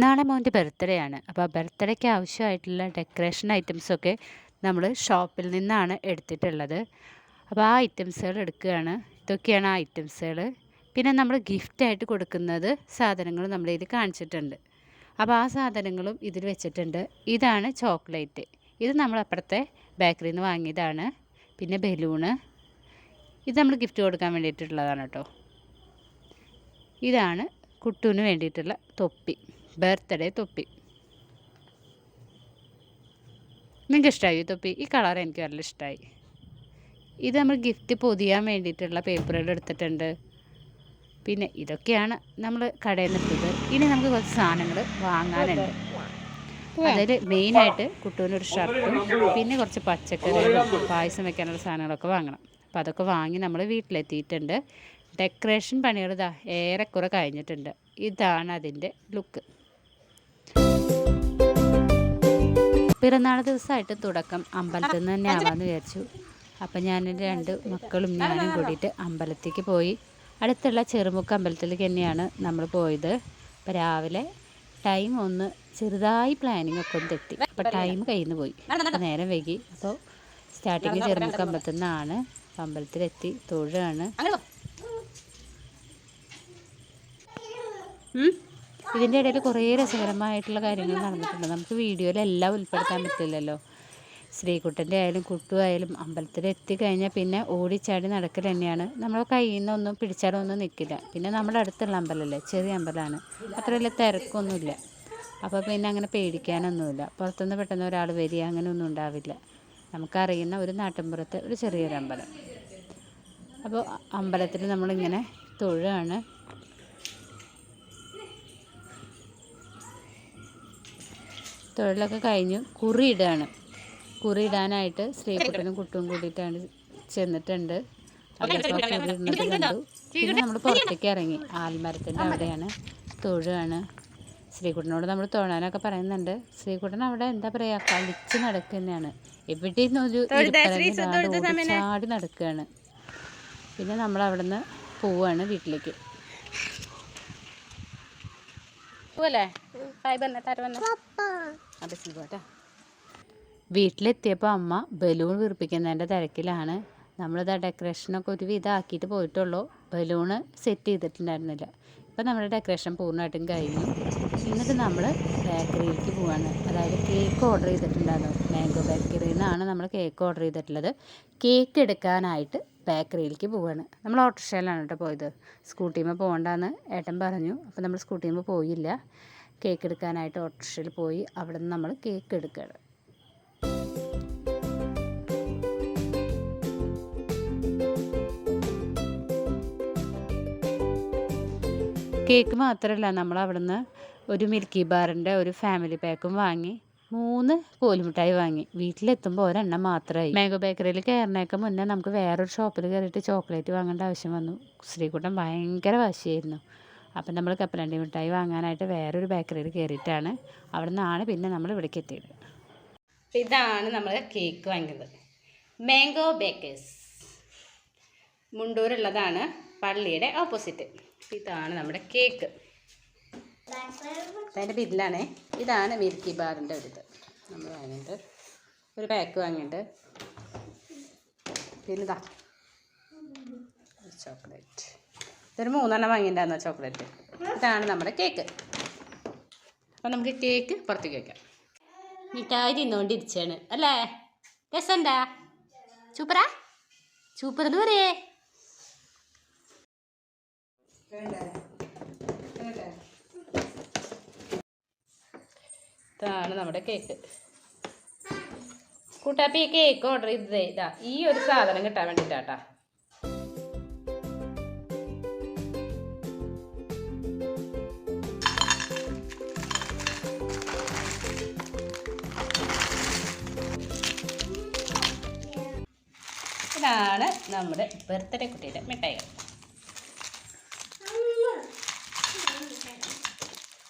നാളെ മോന്റെ ബർത്ത്ഡേ ആണ്. അപ്പോൾ ബർത്ത്ഡേക്ക് ആവശ്യമായിട്ടുള്ള ഡെക്കറേഷൻ ഐറ്റംസൊക്കെ നമ്മൾ ഷോപ്പിൽ നിന്നാണ് എടുത്തിട്ടുള്ളത്. അപ്പോൾ ആ ഐറ്റംസുകൾ എടുക്കുകയാണ്. ഇതൊക്കെയാണ് ആ ഐറ്റംസുകൾ പിന്നെ നമ്മൾ ഗിഫ്റ്റായിട്ട് കൊടുക്കുന്നത് സാധനങ്ങൾ നമ്മൾ ഇതിൽ കാണിച്ചിട്ടുണ്ട്. അപ്പോൾ ആ സാധനങ്ങളും ഇതിൽ വെച്ചിട്ടുണ്ട്. ഇതാണ് ചോക്ലേറ്റ്. ഇത് നമ്മൾ അപ്പുറത്തെ ബേക്കറിയിൽ നിന്ന് വാങ്ങിയതാണ്. പിന്നെ ബലൂണ്. ഇത് നമ്മൾ ഗിഫ്റ്റ് കൊടുക്കാൻ വേണ്ടിയിട്ടുള്ളതാണ് കേട്ടോ. ഇതാണ് കുട്ടുവിന് വേണ്ടിയിട്ടുള്ള തൊപ്പി. ബർത്ത്ഡേ തൊപ്പി. നിങ്ങൾക്ക് ഇഷ്ടമായി ഈ തൊപ്പി? ഈ കളർ എനിക്ക് നല്ല ഇഷ്ടമായി ഇത് നമ്മൾ ഗിഫ്റ്റ് പൊതിയാൻ വേണ്ടിയിട്ടുള്ള പേപ്പറുകൾ എടുത്തിട്ടുണ്ട്. പിന്നെ ഇതൊക്കെയാണ് നമ്മൾ കടയിൽ നിന്നത് ഇനി നമുക്ക് കുറച്ച് സാധനങ്ങൾ വാങ്ങാനുണ്ട്. അതിൽ മെയിനായിട്ട് കുട്ടുവിനൊരു ഷർട്ടും പിന്നെ കുറച്ച് പച്ചക്കറികളും പായസം വെക്കാനുള്ള സാധനങ്ങളൊക്കെ വാങ്ങണം. അപ്പം അതൊക്കെ വാങ്ങി നമ്മൾ വീട്ടിലെത്തിയിട്ടുണ്ട്. ഡെക്കറേഷൻ പണികൾ ഇതാ ഏറെക്കുറെ കഴിഞ്ഞിട്ടുണ്ട്. ഇതാണ് അതിന്റെ ലുക്ക് പിറന്നാൾ ദിവസമായിട്ട് തുടക്കം. അമ്പലത്തിൽ നിന്ന് തന്നെ ആവാമെന്ന് വിചാരിച്ചു. അപ്പം ഞാൻ എന്റെ രണ്ട് മക്കളും ഞാനും കൂടിയിട്ട് അമ്പലത്തേക്ക് പോയി. അടുത്തുള്ള ചെറുമുക്ക് അമ്പലത്തിലേക്ക് തന്നെയാണ് നമ്മൾ പോയത്. അപ്പം രാവിലെ ടൈം ഒന്ന് ചെറുതായി പ്ലാനിങ് ഒക്കെ ഒന്ന് തെറ്റി. അപ്പം ടൈം കയ്യിൽ പോയി. നേരം വൈകി. അപ്പോൾ സ്റ്റാർട്ടിങ് ചെറുമുക്ക് അമ്പലത്തിൽ നിന്നാണ്. അമ്പലത്തിലെത്തി. തൊഴുകയാണ് ഇതിന്റെ ഇടയിൽ കുറേ രസകരമായിട്ടുള്ള കാര്യങ്ങൾ നടന്നിട്ടുണ്ട്. നമുക്ക് വീഡിയോയിലെല്ലാം ഉൾപ്പെടുത്താൻ പറ്റില്ലല്ലോ. ശ്രീകുട്ടന്റെ ആയാലും കുട്ടു ആയാലും അമ്പലത്തിൽ എത്തിക്കഴിഞ്ഞാൽ പിന്നെ ഓടിച്ചാടി നടക്കൽ തന്നെയാണ്. നമ്മൾ കയ്യിൽ നിന്നൊന്നും പിടിച്ചാലൊന്നും നിൽക്കില്ല. പിന്നെ നമ്മുടെ അടുത്തുള്ള അമ്പലമല്ലേ? ചെറിയ അമ്പലമാണ്. അത്ര വലിയ തിരക്കൊന്നുമില്ല. അപ്പോൾ പിന്നെ അങ്ങനെ പേടിക്കാനൊന്നുമില്ല. പുറത്തുനിന്ന് പെട്ടെന്ന് ഒരാൾ വരിക അങ്ങനെയൊന്നും ഉണ്ടാവില്ല. നമുക്കറിയുന്ന ഒരു നാട്ടിൻപുറത്ത് ഒരു ചെറിയൊരു അമ്പലം. അപ്പോൾ അമ്പലത്തിൽ നമ്മളിങ്ങനെ തൊഴുകയാണ് തൊഴിലൊക്കെ കഴിഞ്ഞ് കുറിയിടാണ്. കുറിയിടാനായിട്ട് സ്ത്രീകുട്ടനും കുട്ടും കൂടിയിട്ടാണ് ചെന്നിട്ടുണ്ട്. അവരപ്പോൾ കുറിയിടുന്നത് കണ്ടു. പിന്നെ നമ്മൾ പുറത്തേക്ക് ഇറങ്ങി. ആൽമരത്തിന്റെ അവിടെയാണ്. തൊഴുകയാണ് ശ്രീകുട്ടനോട് നമ്മൾ തൊഴാനൊക്കെ പറയുന്നുണ്ട്. ശ്രീകുട്ടൻ അവിടെ എന്താ പറയുക കളിച്ച് നടക്കുന്നതാണ്. എവിടെയും ഒരു ചാടി നടക്കുകയാണ്. പിന്നെ നമ്മൾ അവിടെ നിന്ന് പോവാണ് വീട്ടിലേക്ക്. പോവല്ലേ? ഹായ് പറഞ്ഞ താര പറഞ്ഞ അതെ ശരിട്ടാ വീട്ടിലെത്തിയപ്പോൾ അമ്മ ബലൂൺ വീർപ്പിക്കുന്നതിന്റെ തിരക്കിലാണ്. നമ്മളിത് ഡെക്കറേഷനൊക്കെ ഒരു വിധമാക്കിയിട്ട് പോയിട്ടുള്ളൂ. ബലൂണ് സെറ്റ് ചെയ്തിട്ടുണ്ടായിരുന്നില്ല. ഇപ്പം നമ്മുടെ ഡെക്കറേഷൻ പൂർണമായിട്ടും കഴിഞ്ഞു. എന്നിട്ട് നമ്മൾ ബേക്കറിയിലേക്ക് പോവാണ്. അതായത് കേക്ക് ഓർഡർ ചെയ്തിട്ടുണ്ടായിരുന്നു. മാംഗോ ബേക്കറിയിൽ നിന്നാണ് നമ്മൾ കേക്ക് ഓർഡർ ചെയ്തിട്ടുള്ളത്. കേക്ക് എടുക്കാനായിട്ട് ബേക്കറിയിലേക്ക് പോവാണ്. നമ്മൾ ഓട്ടോറിക്ഷയിലാണ് കേട്ടോ പോയത്. സ്കൂട്ടിയുമ്പോൾ പോകണ്ടെന്ന് ഏട്ടൻ പറഞ്ഞു. അപ്പോൾ നമ്മൾ സ്കൂട്ടിയുമ്പോൾ പോയില്ല. കേക്ക് എടുക്കാനായിട്ട് ഓട്ടോറിക്ഷയിൽ പോയി. അവിടെ നിന്ന് നമ്മൾ കേക്ക് എടുക്കുകയാണ്. കേക്ക് മാത്രമല്ല നമ്മൾ അവിടുന്ന് ഒരു മിൽക്കി ബാറിന്റെ ഒരു ഫാമിലി പാക്കും വാങ്ങി. മൂന്ന് കോലുമിഠായി വാങ്ങി. വീട്ടിലെത്തുമ്പോൾ ഒരെണ്ണം മാത്രമായി മാംഗോ ബേക്കറിയിൽ കയറിനേക്ക് മുന്നേ നമുക്ക് വേറൊരു ഷോപ്പിൽ കയറിയിട്ട് ചോക്ലേറ്റ് വാങ്ങേണ്ട ആവശ്യം വന്നു. ശ്രീകുട്ടൻ ഭയങ്കര വാശിയായിരുന്നു. അപ്പം നമ്മൾ കപ്പലണ്ടി മിഠായി വാങ്ങാനായിട്ട് വേറൊരു ബേക്കറിയിൽ കയറിയിട്ടാണ് അവിടെ നിന്നാണ് പിന്നെ നമ്മൾ ഇവിടേക്ക് എത്തിയത്. ഇതാണ് നമ്മൾ കേക്ക് വാങ്ങിയത്. മാംഗോ ബേക്കേഴ്സ് മുണ്ടൂരുള്ളതാണ് പള്ളിയുടെ ഓപ്പോസിറ്റ് ഇതാണ് നമ്മുടെ കേക്ക് അതിന്റെ ബില്ലാണ് ഇതാണ് മിൽക്കി ബാറിന്റെ ഒരു ഇത് നമ്മൾ വാങ്ങിയിട്ട് ഒരു പാക്ക് വാങ്ങിയിട്ട് പിന്നെ ഇതാ. ചോക്ലേറ്റ്. ഇതൊരു മൂന്നെണ്ണം വാങ്ങിയിട്ടുണ്ടായിരുന്നോ ചോക്ലേറ്റ്. ഇതാണ് നമ്മുടെ കേക്ക്. അപ്പം നമുക്ക് കേക്ക് പുറത്തേക്ക് വയ്ക്കാം മിഠായി തിന്നുകൊണ്ടിരിച്ചാണ് അല്ലേ? രസമുണ്ടാ? സൂപ്പറാ? സൂപ്പർ എന്ന് പറയേ. ഇതാണ് നമ്മുടെ കേക്ക്. കൂട്ടാപ്പി ഈ കേക്ക് ഓർഡർ ചെയ്തത് ഇതാ ഈ ഒരു സാധനം കിട്ടാൻ വേണ്ടിയിട്ടാട്ടാ ഇതാണ് നമ്മുടെ ബർത്ത്ഡേ കുട്ടിയുടെ മിഠായികൾ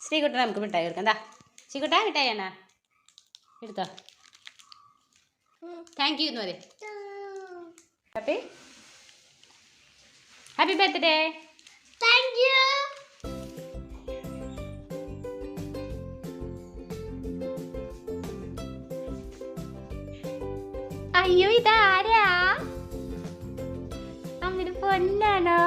ശ്രീകുട്ടൻ നമുക്ക് മിഠായി കൊടുക്കാം എന്താ ചീക്കട്ടാ കിട്ടായാണ് എടുത്തോ. Thank you happy happy birthday thank you അയ്യോ ഇതാരാ? അമ്മ പൊന്നാണോ?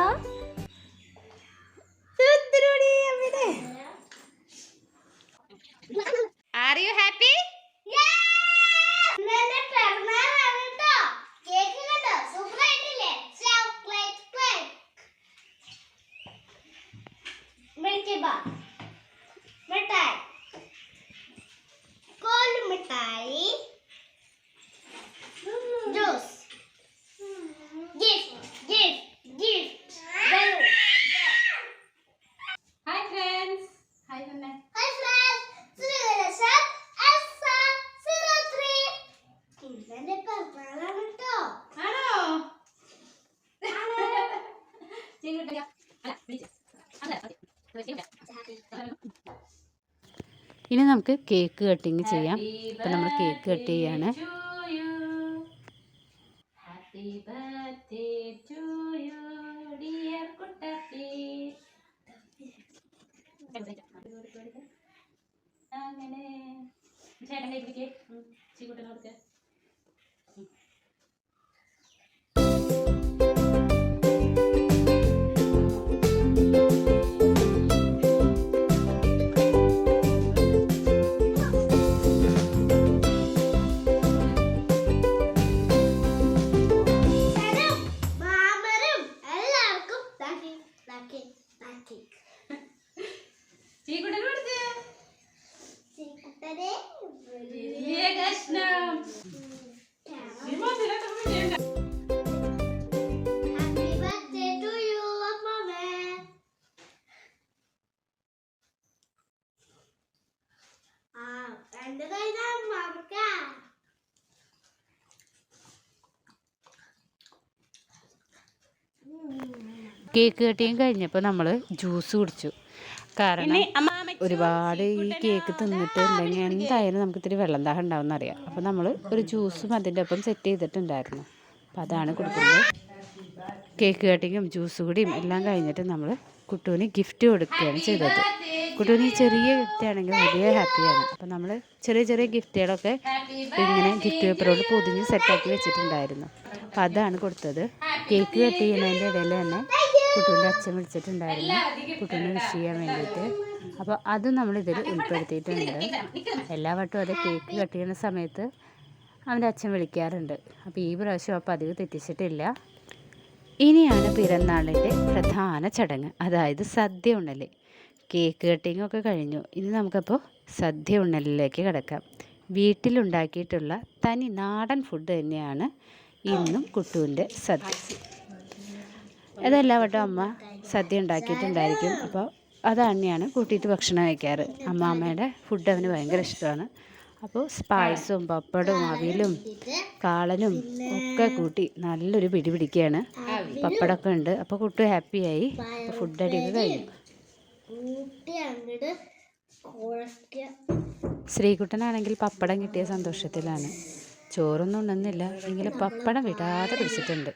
Milky bar. മിഠായി. കോൽ മിഠായി. Juice. Gift, gift, gift. Balloon. Hi friends hi തന്നെ hi friends. Sreekaleshan, Elsa, zero three. ഇന്നെന്റെ പിറന്നാളാണ് ട്ടോ. ആണോ ചിങ്ങുട്ട അല്ല വിളിച്ചു അല്ല ഇനി നമുക്ക് കേക്ക് കട്ടിങ് ചെയ്യാം. ഇപ്പം നമ്മൾ കേക്ക് കട്ട് ചെയ്യാണ്. അങ്ങനെ. ചേട്ടൻ കൈ പിടിക്കേ കേക്ക് കട്ടിയും കഴിഞ്ഞപ്പോൾ നമ്മൾ ജ്യൂസ് കുടിച്ചു. കാരണം ഒരുപാട് ഈ കേക്ക് തിന്നിട്ടുണ്ടെങ്കിൽ എന്തായാലും നമുക്ക് ഇത്തിരി വെള്ളം ദാഹം ഉണ്ടാവും അറിയാം അപ്പോൾ നമ്മൾ ഒരു ജ്യൂസും അതിന്റെ ഒപ്പം സെറ്റ് ചെയ്തിട്ടുണ്ടായിരുന്നു. അപ്പോൾ അതാണ് കൊടുക്കുന്നത്. കേക്ക് കട്ടിങ്ങും ജ്യൂസ് കൂടിയും എല്ലാം കഴിഞ്ഞിട്ട് നമ്മൾ കുട്ടുവിന് ഗിഫ്റ്റ് കൊടുക്കുകയാണ് ചെയ്തത്. കുട്ടുവിന് ഈ ചെറിയ ഗിഫ്റ്റ് ആണെങ്കിൽ വലിയ ഹാപ്പിയാണ് അപ്പോൾ നമ്മൾ ചെറിയ ചെറിയ ഗിഫ്റ്റുകളൊക്കെ ഇങ്ങനെ ഗിഫ്റ്റ് പേപ്പറോട് പൊതിഞ്ഞ് സെറ്റാക്കി വെച്ചിട്ടുണ്ടായിരുന്നു. അപ്പോൾ അതാണ് കൊടുത്തത്. കേക്ക് കട്ട് ചെയ്യുന്നതിന്റെ ഇടയിൽ തന്നെ കുട്ടുവിന്റെ അച്ഛൻ വിളിച്ചിട്ടുണ്ടായിരുന്നു. കുട്ടീനെ വിഷ് ചെയ്യാൻ വേണ്ടിയിട്ട്. അപ്പോൾ അതും നമ്മൾ ഇതിൽ ഉൾപ്പെടുത്തിയിട്ടുണ്ട്. എല്ലാ വട്ടവും അത് കേക്ക് കട്ട് ചെയ്യുന്ന സമയത്ത് അവന്റെ അച്ഛൻ വിളിക്കാറുണ്ട്. അപ്പോൾ ഈ പ്രാവശ്യം ആ പതിവ് തെറ്റിച്ചിട്ടില്ല. ഇനിയാണ് പിറന്നാളിന്റെ പ്രധാന ചടങ്ങ്. അതായത് സദ്യ ഉണ്ണൽ കേക്ക് കട്ടിങ് ഒക്കെ കഴിഞ്ഞു. ഇനി നമുക്കപ്പോൾ സദ്യ ഉണ്ണലിലേക്ക് കിടക്കാം. വീട്ടിലുണ്ടാക്കിയിട്ടുള്ള തനി നാടൻ ഫുഡ് തന്നെയാണ് ഇന്നും കുട്ടുവിന്റെ സദ്യ. അതെല്ലാ വട്ടം അമ്മ സദ്യ ഉണ്ടാക്കിയിട്ടുണ്ടായിരിക്കും. അപ്പോൾ അത് തന്നെയാണ് കൂട്ടിയിട്ട് ഭക്ഷണം കഴിക്കാറ്. അമ്മാമ്മയുടെ ഫുഡ് അവന് ഭയങ്കര ഇഷ്ടമാണ്. അപ്പോൾ സ്പൈസും പപ്പടവും അവിലും കാളനും ഒക്കെ കൂട്ടി നല്ലൊരു പിടി പിടിക്കുകയാണ്. പപ്പടമൊക്കെ ഉണ്ട്. അപ്പോൾ കുട്ടി ഹാപ്പിയായി അപ്പോൾ ഫുഡ് അടിയൊക്കെ കഴിഞ്ഞു. ശ്രീകുട്ടനാണെങ്കിൽ പപ്പടം കിട്ടിയ സന്തോഷത്തിലാണ്. ചോറൊന്നും ഉണ്ടെന്നില്ല എങ്കിലും പപ്പടം വിടാതെ പിടിച്ചിട്ടുണ്ട്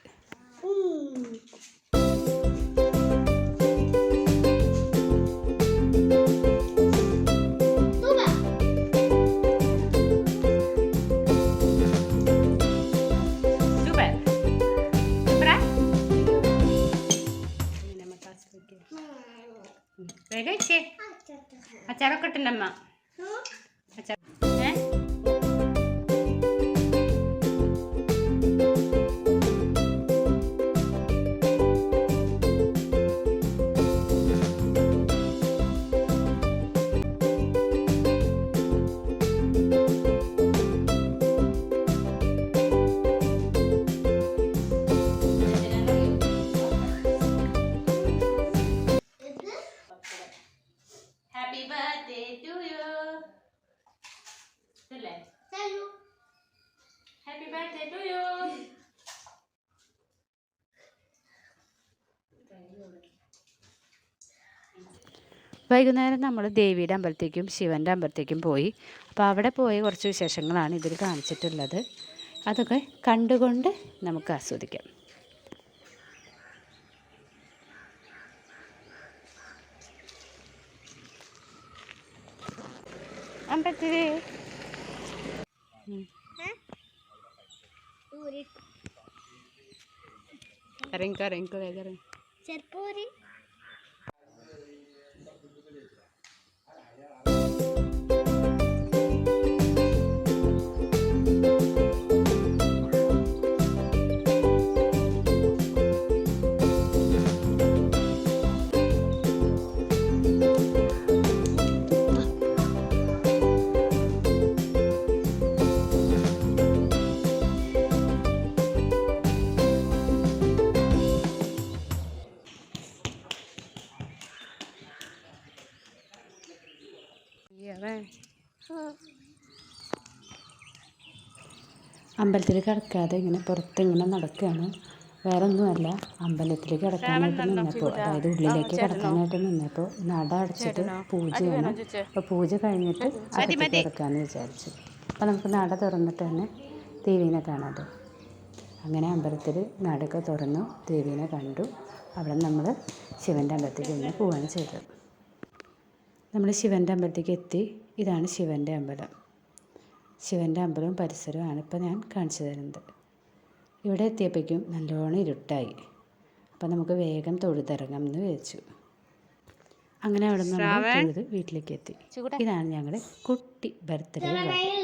Vraiment. ബർത്ത്ഡേ ടു യു അല്ലേ. ഹാപ്പി ബർത്ത്ഡേ ടു യു വൈകുന്നേരം നമ്മൾ ദേവിയുടെ അമ്പലത്തേക്കും ശിവന്റെ അമ്പലത്തേക്കും പോയി. അപ്പോൾ അവിടെ പോയ കുറച്ച് വിശേഷങ്ങളാണ് ഇതിൽ കാണിച്ചിട്ടുള്ളത്. അതൊക്കെ കണ്ടുകൊണ്ട് നമുക്ക് ആസ്വദിക്കാം. അമ്പലത്തിൽ ചെറുപ്പൂരി ഇറങ്ങിക്കോ ഇറങ്ങിക്കോ വേഗം അമ്പലത്തിൽ കിടക്കാതെ ഇങ്ങനെ പുറത്ത് ഇങ്ങനെ നടക്കുകയാണ്. വേറെ ഒന്നുമല്ല അമ്പലത്തിൽ കിടക്കാനായിട്ട് നിന്നപ്പോൾ അതായത് ഉള്ളിലേക്ക് കിടക്കാനായിട്ട് നിന്നപ്പോൾ നട അടച്ചിട്ട് പൂജയാണ് അപ്പോൾ പൂജ കഴിഞ്ഞിട്ട് അകത്ത് കിടക്കാമെന്ന് വിചാരിച്ചു. അപ്പോൾ നമുക്ക് നട തുറന്നിട്ട് തന്നെ ദേവീനെ കാണാതെ അങ്ങനെ അമ്പലത്തിൽ നടയൊക്കെ തുറന്നു ദേവീനെ കണ്ടു. അവിടെ നമ്മൾ ശിവന്റെ അമ്പലത്തിൽ നിന്ന് പോവുകയാണ് ചെയ്തത്. നമ്മൾ ശിവന്റെ അമ്പലത്തേക്ക് എത്തി. ഇതാണ് ശിവന്റെ അമ്പലം. ശിവന്റെ അമ്പലവും പരിസരവുമാണ് ഇപ്പോൾ ഞാൻ കാണിച്ചു തരുന്നത്. ഇവിടെ എത്തിയപ്പോഴേക്കും നല്ലോണം ഇരുട്ടായി. അപ്പം നമുക്ക് വേഗം തൊഴുതിറങ്ങാം എന്ന് വിചാരിച്ചു. അങ്ങനെ അവിടെ നിന്ന് വീട്ടിലേക്ക് എത്തി. ഇതാണ് ഞങ്ങളുടെ കുട്ടി ബർത്ത്ഡേ